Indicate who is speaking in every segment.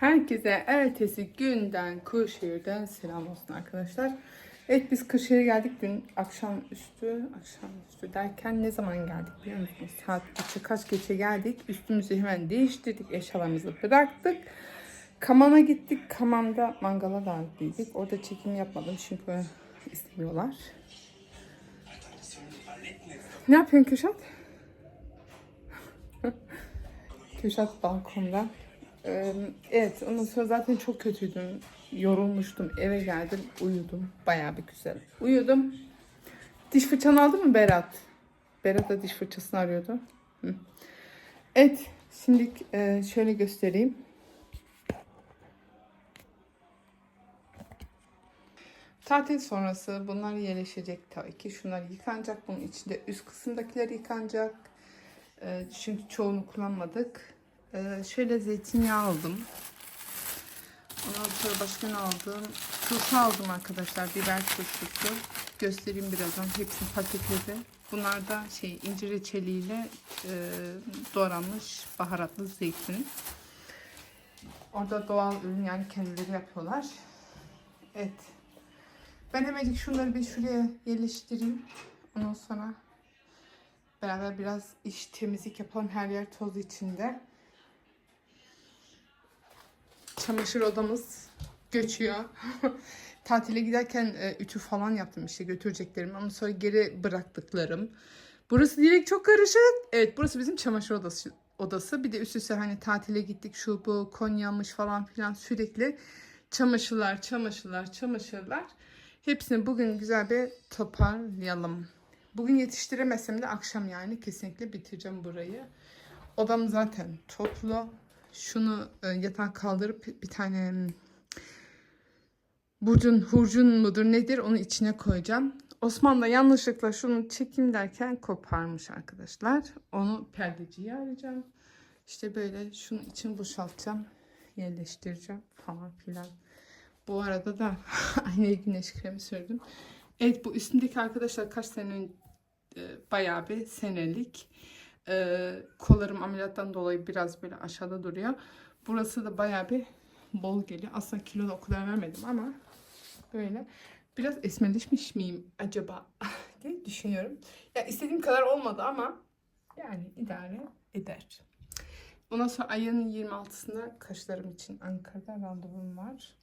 Speaker 1: Herkese ertesi günden Kırşehir'den selam olsun arkadaşlar. Evet biz Kırşehir'e geldik dün akşamüstü, akşamüstü derken ne zaman geldik biliyor musunuz? Saat geçe kaç geçe geldik. Üstümüzü hemen değiştirdik, eşyalarımızı bıraktık. Kaman'a gittik. Kaman'da mangala davetliydik. Orada çekim yapmadım çünkü istemiyorlar. Ne yapıyorsun Kürşat? Kürşat balkonda. Evet, ondan sonra zaten çok kötüydüm. Yorulmuştum. Eve geldim, uyudum. Bayağı bir güzel. Uyudum. Diş fırçanı aldı mı Berat? Berat da diş fırçasını arıyordu. Hı. Evet, şimdi şöyle göstereyim. Tatil sonrası bunlar yerleşecek tabii ki. Şunlar yıkanacak. Bunun içinde üst kısımdakiler yıkanacak. Çünkü çoğunu kullanmadık. Ee, şöyle zeytinyağı aldım. Ondan sonra başka ne aldım? Turşu aldım arkadaşlar. Biber turşusu. Göstereyim birazdan. Hepsini paketledim. Bunlar da şey incir reçeliyle e, doğranmış baharatlı zeytin. Orada doğal ürün yani kendileri yapıyorlar. Evet. Ben hemen şunları bir şuraya yerleştireyim. Ondan sonra beraber biraz iş temizlik yapalım. Her yer toz içinde çamaşır odamız göçüyor. Tatile giderken e, ütü falan yaptım işte götüreceklerim. Ondan sonra geri bıraktıklarım. Burası direkt çok karışık. Evet burası bizim çamaşır odası. odası. Bir de üst üste hani tatile gittik şu bu Konya'mış falan filan sürekli çamaşırlar, çamaşırlar, çamaşırlar. Hepsini bugün güzel bir toparlayalım. Bugün yetiştiremesem de akşam yani kesinlikle bitireceğim burayı. Odam zaten toplu şunu e, yatağa kaldırıp bir tane hmm, burcun hurcun mudur nedir onu içine koyacağım. Osman da yanlışlıkla şunu çekeyim derken koparmış arkadaşlar. Onu perdeciye arayacağım. İşte böyle şunun için boşaltacağım. Yerleştireceğim falan filan. Bu arada da aynaya güneş kremi sürdüm. Evet bu üstündeki arkadaşlar kaç sene önce bayağı bir senelik. Ee, kollarım ameliyattan dolayı biraz böyle aşağıda duruyor. Burası da bayağı bir bol geliyor. Aslında kilo da o kadar vermedim ama böyle biraz esmerleşmiş miyim acaba diye düşünüyorum. Ya istediğim kadar olmadı ama yani idare eder. Ondan sonra ayın 26'sında kaşlarım için Ankara'da randevum var.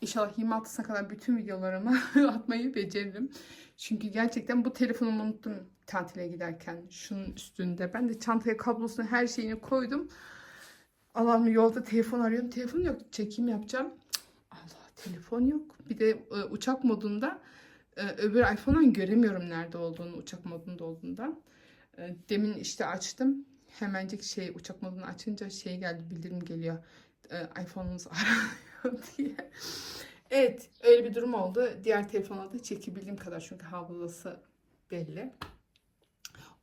Speaker 1: İnşallah 26'sına kadar bütün videolarımı atmayı beceririm. Çünkü gerçekten bu telefonumu unuttum tatile giderken. Şunun üstünde. Ben de çantaya kablosunu her şeyini koydum. Allah'ım yolda telefon arıyorum. Telefon yok. Çekim yapacağım. Allah telefon yok. Bir de e, uçak modunda e, öbür iPhone'dan göremiyorum nerede olduğunu uçak modunda olduğundan. E, demin işte açtım. Hemencik şey uçak modunu açınca şey geldi bildirim geliyor. E, iPhone'unuz aranıyor diye. Evet öyle bir durum oldu. Diğer telefonla da çekebildiğim kadar çünkü hafızası belli.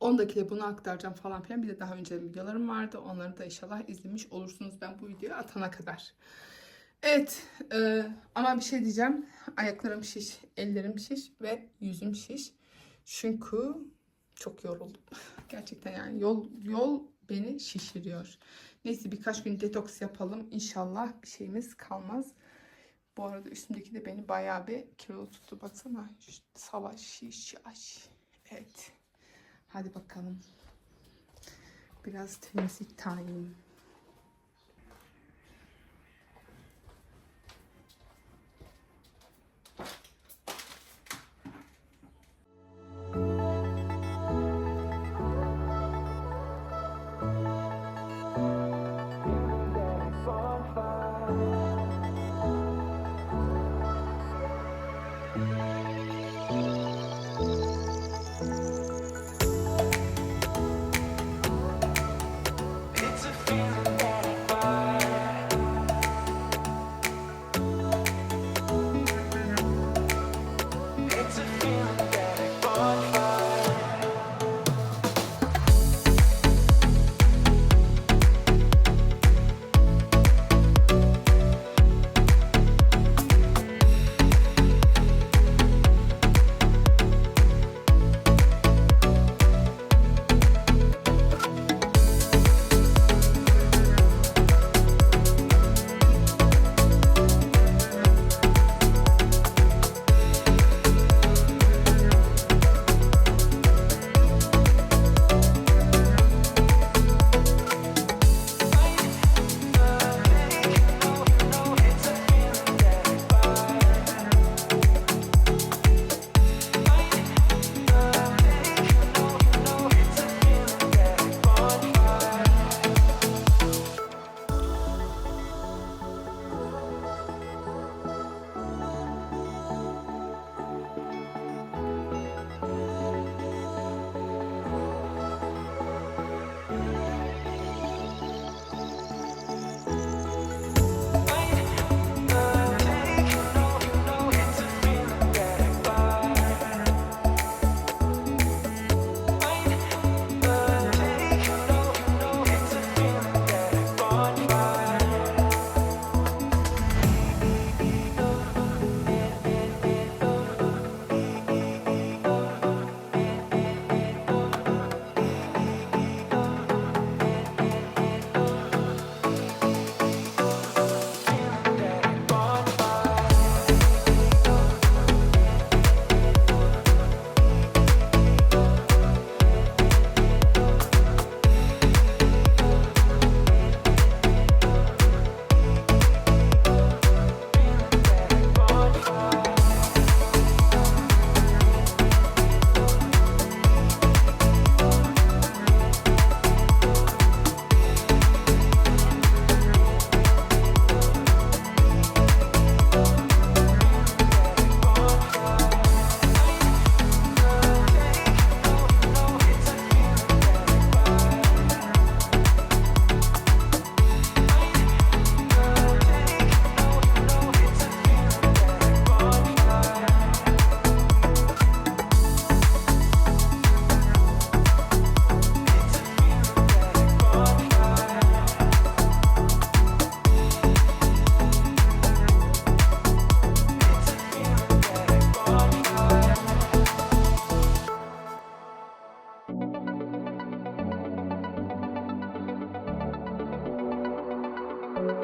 Speaker 1: 10 dakika bunu aktaracağım falan filan. Bir de daha önce videolarım vardı. Onları da inşallah izlemiş olursunuz ben bu videoyu atana kadar. Evet e, ama bir şey diyeceğim. Ayaklarım şiş, ellerim şiş ve yüzüm şiş. Çünkü çok yoruldum. Gerçekten yani yol yol beni şişiriyor. Neyse birkaç gün detoks yapalım. İnşallah bir şeyimiz kalmaz. Bu arada üstümdeki de beni bayağı bir kilo tuttu. Baksana. Savaş, şiş, aş. Evet. Hadi bakalım. Biraz temizlik time. Evet,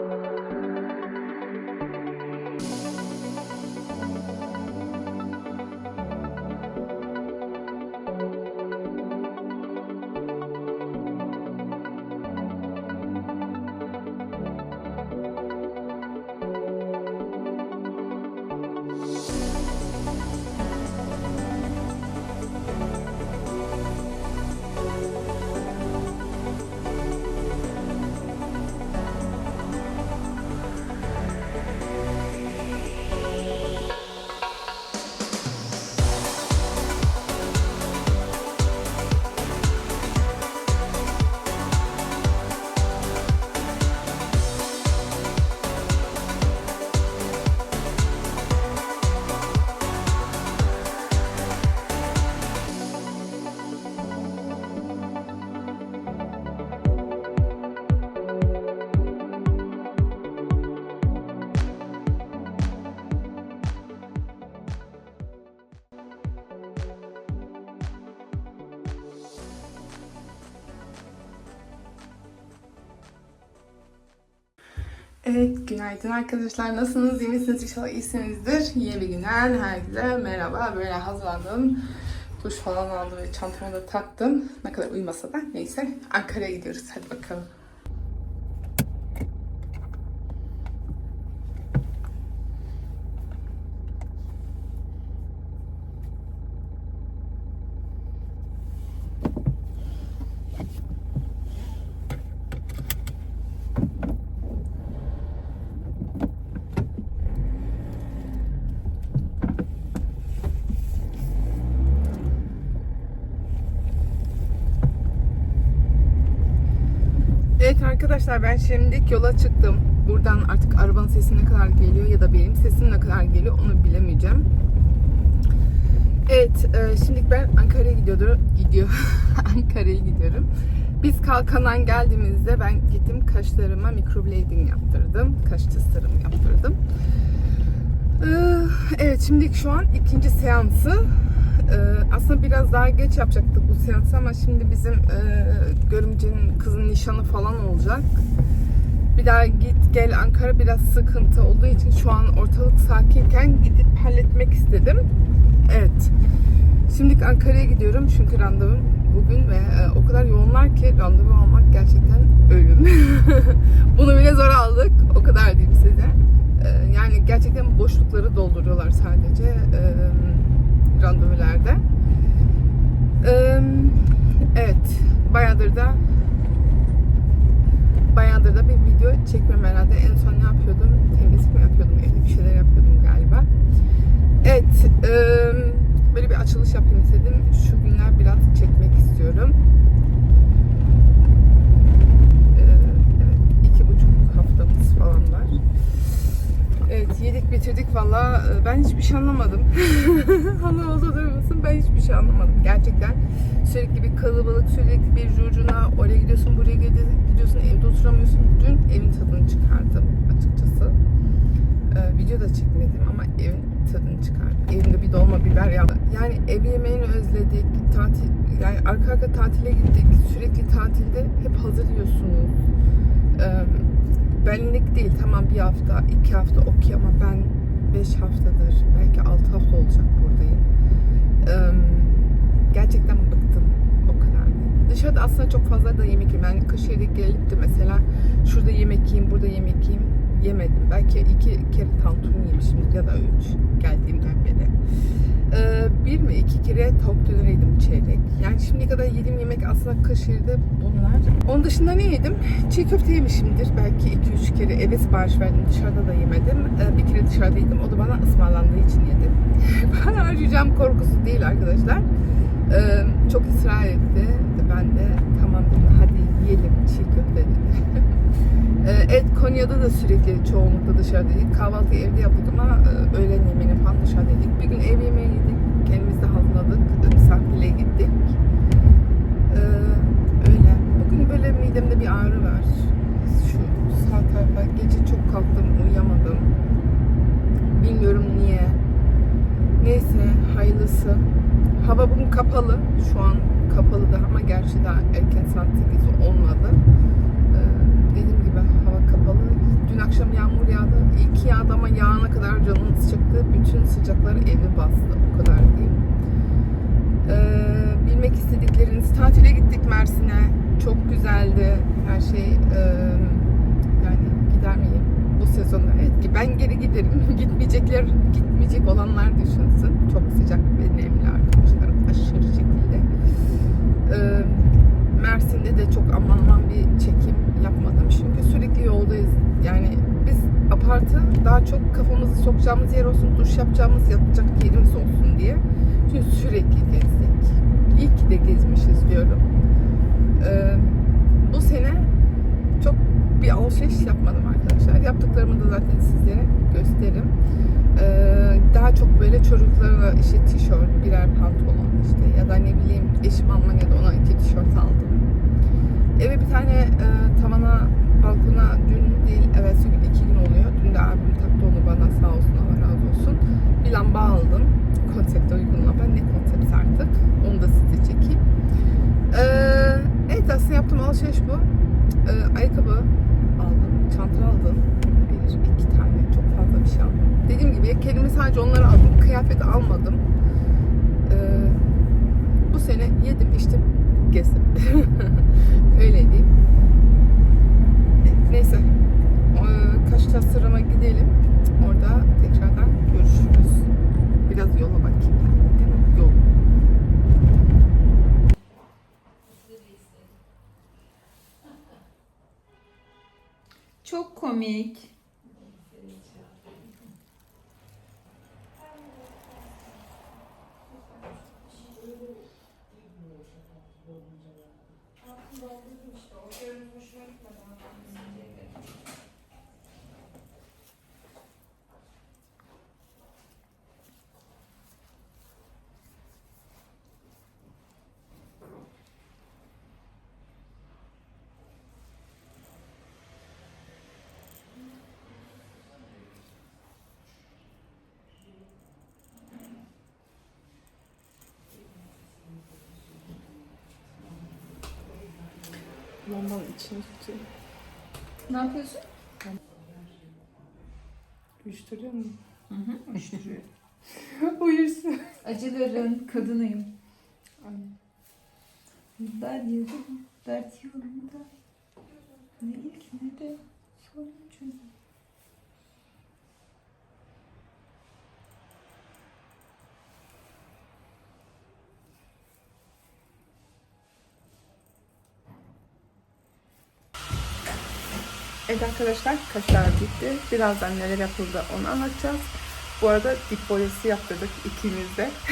Speaker 1: günaydın arkadaşlar. Nasılsınız? İyi misiniz? İnşallah iyisinizdir. Yeni bir günden herkese merhaba. Böyle hazırlandım. Duş falan aldım ve çantamı da taktım. Ne kadar uyumasa da neyse. Ankara'ya gidiyoruz. Hadi bakalım. Evet arkadaşlar ben şimdi yola çıktım. Buradan artık arabanın sesi ne kadar geliyor ya da benim sesim ne kadar geliyor onu bilemeyeceğim. Evet e, şimdi ben Ankara'ya gidiyordu, gidiyor. Ankara'ya gidiyorum. Biz Kalkan'dan geldiğimizde ben gittim kaşlarıma microblading yaptırdım. Kaş tasarımı yaptırdım. Ee, Evet şimdi şu an ikinci seansı. Ee, Aslında biraz daha geç yapacaktık bu seansı ama şimdi bizim e, görümcenin kızın nişanı falan olacak. Bir daha git gel Ankara biraz sıkıntı olduğu için şu an ortalık sakinken gidip halletmek istedim. Evet. Şimdi Ankara'ya gidiyorum çünkü randevum bugün ve e, o kadar yoğunlar ki randevu almak gerçekten ölüm. Bunu bile zor aldık. O kadar diyeyim size. E, yani gerçekten boşlukları dolduruyorlar sadece randevularda. Evet. Bayağıdır da bayağıdır da bir video çekmem herhalde. En son ne yapıyordum? Temizlik mi yapıyordum? Evde bir şeyler yapıyordum galiba. Evet. Böyle bir açılış yapayım istedim. Şu günler biraz çekmek istiyorum. Ee, evet, iki buçuk haftamız falan var. Evet, yedik bitirdik valla. Ee, Ben hiçbir şey anlamadım. Hala olsa duymasın ben hiçbir şey anlamadım. Gerçekten sürekli bir kalabalık, sürekli bir curcuna. Oraya gidiyorsun, buraya gidiyorsun, evde oturamıyorsun. Dün evin tadını çıkardım açıkçası. Ee, video da çekmedim ama evin tadını çıkardım. Evimde bir dolma biber yaptım. Yani ev yemeğini özledik. Tatil, yani arka arka tatile gittik. Sürekli tatilde hep hazır yiyorsunuz. Ee, benlik değil. Tamam bir hafta, iki hafta okey ama ben beş haftadır, belki altı hafta olacak buradayım. Gerçekten bıktım. O kadar. Dışarıda aslında çok fazla da yemek yiyeyim. Yani Kırşehir'e gelip de mesela şurada yemek yiyeyim, burada yemek yiyeyim yemedim. Belki iki kere tantuni yemişimdir ya da üç geldiğimden beri. Ee, bir mi kere tavuk döner yedim çeyrek. Yani şimdiye kadar yediğim yemek aslında Kırşehir'de bunlar. Onun dışında ne yedim? Çiğ köfte yemişimdir. Belki iki üç kere eve sipariş verdim. Dışarıda da yemedim. Ee, bir kere dışarıda yedim. O da bana ısmarlandığı için yedim. ben harcayacağım korkusu değil arkadaşlar. Ee, çok ısrar etti. Ben de tamam dedim hadi yiyelim çiğ köfte dedim. Ee, Evet Konya'da da sürekli çoğunlukla dışarıdaydık. Kahvaltı evde yaptık ama e, öğlen yemeğini falan dışarıdaydık. Bir gün ev yemeği yedik. Kendimiz de sahile gittik. Ee, öyle. Bugün böyle midemde bir ağrı var. Şu sağ tarafa. Gece çok kalktım, uyuyamadım. Bilmiyorum niye. Neyse, hayırlısı. Hava bugün kapalı. Şu an kapalı da ama gerçi daha erken saat 8 olmadı. Ee, dediğim gibi hava kapalı. Dün akşam yağmur yağdı. İyi ki yağdı ama yağana kadar canımız çıktı. Bütün sıcakları evi bastı. O kadar diyeyim. Ee, bilmek istedikleriniz. Tatile gittik Mersin'e. Çok güzeldi. Her şey e, yani gider miyim bu sezonda? Evet ki ben geri giderim. Gitmeyecekler, gitmeyecek olanlar düşünsün. Çok sıcak ve nemli arkadaşlar. Aşırı şekilde. Ee, Mersin'de de çok aman aman bir çekim yapmadım. Çünkü sürekli yoldayız. Yani biz apartı daha çok kafamızı sokacağımız yer olsun, duş yapacağımız, yatacak yerimiz olsun diye. Çünkü sürekli gezdik. İyi ki de gezmişiz diyorum. Ee, bu sene çok bir alışveriş yapmadım arkadaşlar. Yaptıklarımı da zaten sizlere gösteririm. Ee, daha çok böyle çocuklara işte tişört, birer pantolon işte ya da ne bileyim eşim Almanya'da ona iki tişört aldım. Eve bir tane e, tavana, balkona dün değil, evet gün iki gün oluyor. Dün de abim taktı onu bana sağ olsun Allah razı olsun. Bir lamba aldım. Konsepte uygun lamba. Ne konsept artık. Onu da size çekeyim. Ee, evet aslında yaptığım alışveriş bu. Ee, ayakkabı aldım. Çanta aldım. Bir, iki tane. Çok fazla bir şey aldım. Dediğim gibi kendime sadece onları aldım. Kıyafet almadım. Ee, bu sene yedim içtim gezdim. Öyle diyeyim. Neyse. Ee, Kaşta sırama gidelim. Orada tekrardan görüşürüz. Biraz yola bakayım. Yol.
Speaker 2: Çok komik.
Speaker 1: Lambanın içini tutuyor.
Speaker 2: Ne yapıyorsun?
Speaker 1: Uyuşturuyor mu?
Speaker 2: Hı hı. Uyuşturuyor.
Speaker 1: Uyursun.
Speaker 2: Acıların kadınıyım.
Speaker 1: Aynen.
Speaker 2: Yıllar yılı, dert yolunda. Ne ilk ne de sonuncu.
Speaker 1: Evet arkadaşlar kaşlar bitti. Birazdan neler yapıldı onu anlatacağız. Bu arada dip boyası yaptırdık ikimiz de.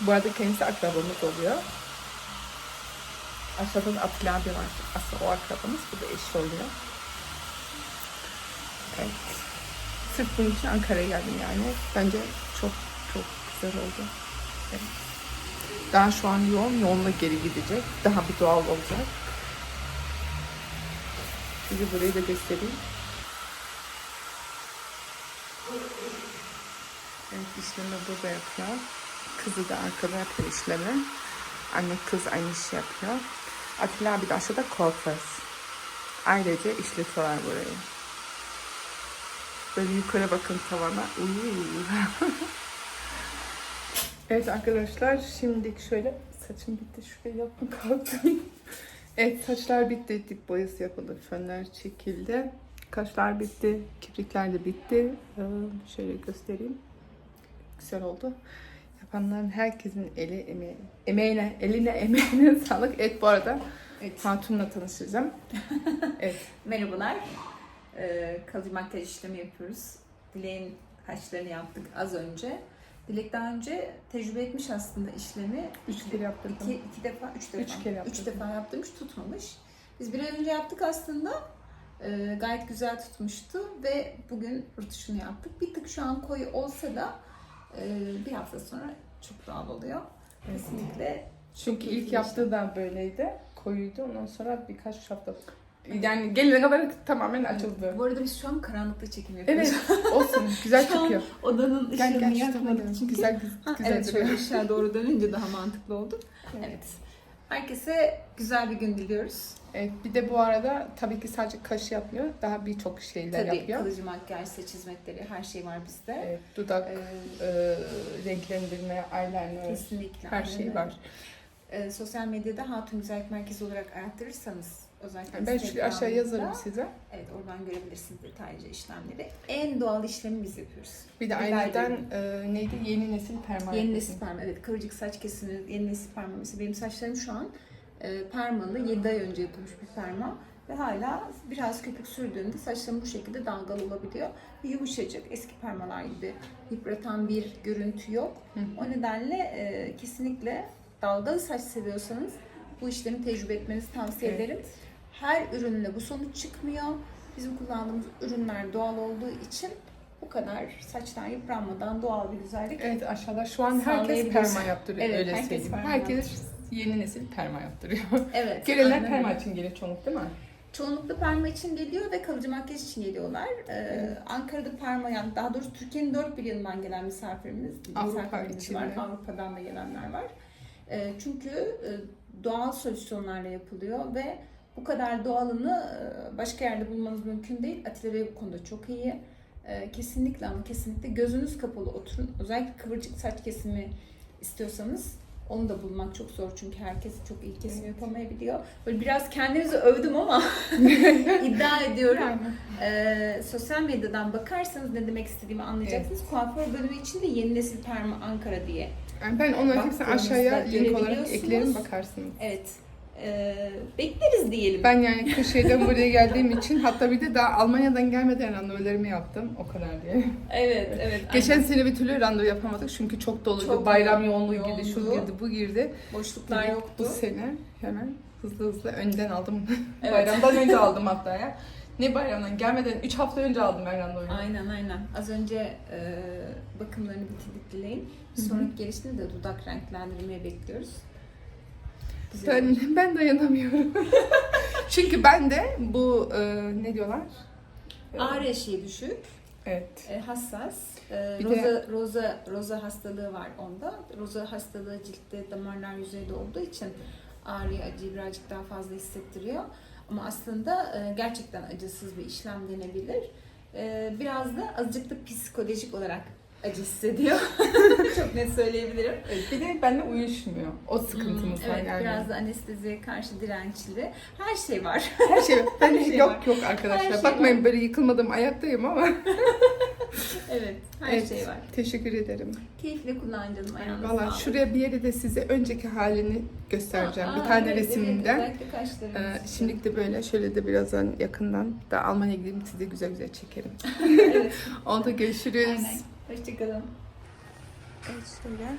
Speaker 1: Bu arada kendisi akrabamız oluyor. Aşağıda da Atilla abi var. Aslında o akrabamız. Bu da eşi oluyor. Evet. Sırf bunun için Ankara'ya geldim yani. Bence çok çok güzel oldu. Evet. Daha şu an yoğun. Yoğunla geri gidecek. Daha bir doğal olacak. Size burayı da göstereyim. Evet işlemi burada yapıyor. Kızı da arkada yapıyor işlemi. Anne kız aynı işi yapıyor. Atilla abi de aşağıda kuaför. Ayrıca işletiyorlar burayı. Böyle yukarı bakın tavana. Evet arkadaşlar şimdi şöyle saçım bitti. Şuraya yapma kalktım. Evet saçlar bitti. Dip boyası yapıldı. Fönler çekildi. Kaşlar bitti. Kiprikler de bitti. Ee, şöyle göstereyim. Güzel oldu. Yapanların herkesin eli emeği, emeğine, eline emeğine sağlık. Evet bu arada
Speaker 2: Evet.
Speaker 1: Hatun'la tanışacağım. evet.
Speaker 2: Merhabalar. Ee, kalıcı makyaj işlemi yapıyoruz. Dilek'in kaşlarını yaptık az önce. Dilek daha önce tecrübe etmiş aslında işlemi.
Speaker 1: Üç kere yaptırdım.
Speaker 2: İki, iki defa, üç defa.
Speaker 1: Üç kere yaptırdım.
Speaker 2: Üç defa yaptırmış, tutmamış. Biz bir ay önce yaptık aslında. Ee, gayet güzel tutmuştu ve bugün rutuşunu yaptık. Bir tık şu an koyu olsa da e, bir hafta sonra çok doğal oluyor.
Speaker 1: Evet.
Speaker 2: Kesinlikle.
Speaker 1: Çünkü ilk yaptığı da böyleydi. Koyuydu. Ondan sonra birkaç hafta yani gelene kadar tamamen açıldı.
Speaker 2: Bu arada biz şu an karanlıkta çekim yapıyoruz.
Speaker 1: Evet olsun. Güzel
Speaker 2: Şu an
Speaker 1: çıkıyor.
Speaker 2: Odanın
Speaker 1: Gel
Speaker 2: ışığını
Speaker 1: gel
Speaker 2: yakmadık
Speaker 1: dön.
Speaker 2: çünkü.
Speaker 1: Güzel
Speaker 2: Ha,
Speaker 1: güzel
Speaker 2: evet şöyle
Speaker 1: duruyor.
Speaker 2: ışığa doğru dönünce daha mantıklı oldu.
Speaker 1: Evet.
Speaker 2: Evet. Herkese güzel bir gün diliyoruz.
Speaker 1: Evet, bir de bu arada tabii ki sadece kaş yapmıyor. Daha birçok şeyler
Speaker 2: Tabii
Speaker 1: yapıyor.
Speaker 2: kalıcı makyaj, saç hizmetleri her şey var bizde.
Speaker 1: Evet, dudak
Speaker 2: Ee,
Speaker 1: e, renklendirme, eyeliner,
Speaker 2: kesinlikle.
Speaker 1: her
Speaker 2: aynen
Speaker 1: şey
Speaker 2: öyle.
Speaker 1: var.
Speaker 2: Ee, sosyal medyada Hatun Güzellik Merkezi olarak arattırırsanız özellikle
Speaker 1: Ben şöyle aşağı yazarım size.
Speaker 2: Evet oradan görebilirsiniz detaylıca işlemleri. En doğal işlemi biz yapıyoruz.
Speaker 1: Bir de aileden e, neydi? Yeni nesil perma.
Speaker 2: Yeni nesil perma. Evet kıvırcık saç kesimi, yeni nesil perma. Mesela benim saçlarım şu an e, permalı. 7 ay önce yapılmış bir perma. Ve hala biraz köpük sürdüğümde saçlarım bu şekilde dalgalı olabiliyor. Yumuşacık, eski permalar gibi yıpratan bir görüntü yok.
Speaker 1: Hı.
Speaker 2: O nedenle e, kesinlikle dalgalı saç seviyorsanız bu işlemi tecrübe etmenizi tavsiye
Speaker 1: Evet.
Speaker 2: ederim. Her ürünle bu sonuç çıkmıyor. Bizim kullandığımız ürünler doğal olduğu için bu kadar saçlar yıpranmadan doğal bir güzellik
Speaker 1: Evet aşağıda şu an herkes perma yaptırıyor
Speaker 2: Evet,
Speaker 1: öyle
Speaker 2: herkes
Speaker 1: söyleyeyim.
Speaker 2: perma
Speaker 1: Herkes yeni nesil perma yaptırıyor.
Speaker 2: Evet.
Speaker 1: Gelenler perma
Speaker 2: öyle.
Speaker 1: için geliyor çoğunluk değil mi?
Speaker 2: Çoğunlukla perma için geliyor ve kalıcı makyaj için geliyorlar. Ee,
Speaker 1: Evet.
Speaker 2: Ankara'da perma yani daha doğrusu Türkiye'nin dört bir yanından gelen misafirimiz,
Speaker 1: Avrupa
Speaker 2: misafirimiz
Speaker 1: içinde.
Speaker 2: var. Avrupa'dan da gelenler var. Ee, çünkü e, doğal solüsyonlarla yapılıyor ve bu kadar doğalını e, başka yerde bulmanız mümkün değil. Atilla Bey bu konuda çok iyi. Ee, kesinlikle ama kesinlikle gözünüz kapalı oturun. Özellikle kıvırcık saç kesimi istiyorsanız onu da bulmak çok zor çünkü herkes çok iyi kesim yapamayabiliyor. Böyle biraz kendimizi övdüm ama iddia ediyorum. Ee, sosyal medyadan bakarsanız ne demek istediğimi anlayacaksınız. Kuaför bölümü için de yeni nesil perma Ankara diye.
Speaker 1: Yani ben hepsini
Speaker 2: Baktığınızda
Speaker 1: aşağıya link olarak eklerim bakarsınız.
Speaker 2: Evet. Ee, bekleriz diyelim.
Speaker 1: Ben yani Kırşehir'den buraya geldiğim için hatta bir de daha Almanya'dan gelmeden randevularımı yaptım. O kadar diye.
Speaker 2: Evet, evet.
Speaker 1: Geçen
Speaker 2: aynen.
Speaker 1: sene bir türlü randevu yapamadık çünkü çok doluydu.
Speaker 2: Çok
Speaker 1: Bayram
Speaker 2: yoğun-
Speaker 1: yoğunluğu girdi, şu girdi, bu girdi.
Speaker 2: boşluklar
Speaker 1: Bu
Speaker 2: yoktu.
Speaker 1: sene hemen hızlı hızlı önden aldım.
Speaker 2: Evet.
Speaker 1: Bayramdan önce aldım hatta ya. Ne bayramdan gelmeden 3 hafta önce aldım ben randevuyu.
Speaker 2: Aynen aynen. Az önce e, bakımlarını bitirdik Dileğin. Sonraki gelişinde de dudak renklendirmeye bekliyoruz.
Speaker 1: Ben, ben dayanamıyorum. Çünkü ben de bu e, ne diyorlar?
Speaker 2: Ağrı eşiği düşük,
Speaker 1: Evet.
Speaker 2: e, hassas. E,
Speaker 1: Bir
Speaker 2: roza,
Speaker 1: de-
Speaker 2: roza, roza hastalığı var onda. Roza hastalığı ciltte damarlar yüzeyde olduğu için ağrıyı, acıyı birazcık daha fazla hissettiriyor. Ama aslında e, gerçekten acısız bir işlem denebilir. E, biraz da azıcık da psikolojik olarak acı hissediyor. Çok net söyleyebilirim.
Speaker 1: Evet, Bir de benimle uyuşmuyor. O sıkıntımız
Speaker 2: Hmm,
Speaker 1: var
Speaker 2: evet,
Speaker 1: yani.
Speaker 2: biraz da anesteziye karşı dirençli. Her şey var.
Speaker 1: Her şey. Ben
Speaker 2: Her şey
Speaker 1: yok
Speaker 2: var.
Speaker 1: yok arkadaşlar.
Speaker 2: Her şey
Speaker 1: Bakmayın
Speaker 2: var.
Speaker 1: böyle yıkılmadım ayaktayım ama.
Speaker 2: evet, her
Speaker 1: Evet,
Speaker 2: şey var.
Speaker 1: Teşekkür ederim.
Speaker 2: Keyifle kullan canım ayağına
Speaker 1: Valla şuraya bir yere de size önceki halini göstereceğim.
Speaker 2: Aa,
Speaker 1: bir tane
Speaker 2: evet,
Speaker 1: resimimden.
Speaker 2: Evet,
Speaker 1: Ee, şimdilik de böyle şöyle de birazdan yakından da Almanya'ya gideyim size güzel güzel çekerim.
Speaker 2: evet,
Speaker 1: Onda görüşürüz.
Speaker 2: aynen. Hoşçakalın.
Speaker 1: Evet şöyle.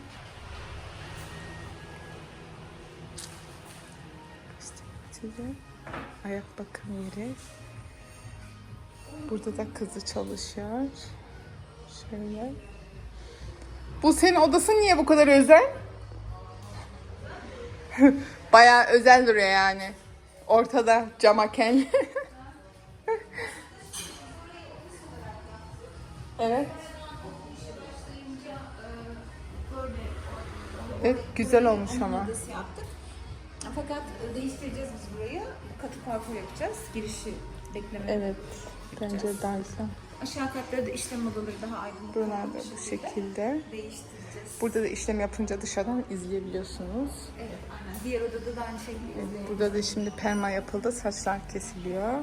Speaker 1: İşte size ayak bakım yeri. Burada da kızı çalışıyor. Şöyle. Bu senin odası niye bu kadar özel? Bayağı özel duruyor yani. Ortada camaken. evet. Evet güzel olmuş ama.
Speaker 2: Yaptık. Fakat değiştireceğiz biz burayı. Katı parkur yapacağız. Girişi bekleme.
Speaker 1: Evet.
Speaker 2: Yapacağız.
Speaker 1: Bence daha güzel.
Speaker 2: Aşağı katlarda işlem odaları daha aydınlık.
Speaker 1: Buralarda
Speaker 2: bir
Speaker 1: bu şekilde.
Speaker 2: Değiştireceğiz.
Speaker 1: Burada da işlem yapınca dışarıdan izleyebiliyorsunuz.
Speaker 2: Evet, aynen. Diğer odada da aynı şekilde izleyelim.
Speaker 1: burada da şimdi perma yapıldı. Saçlar kesiliyor.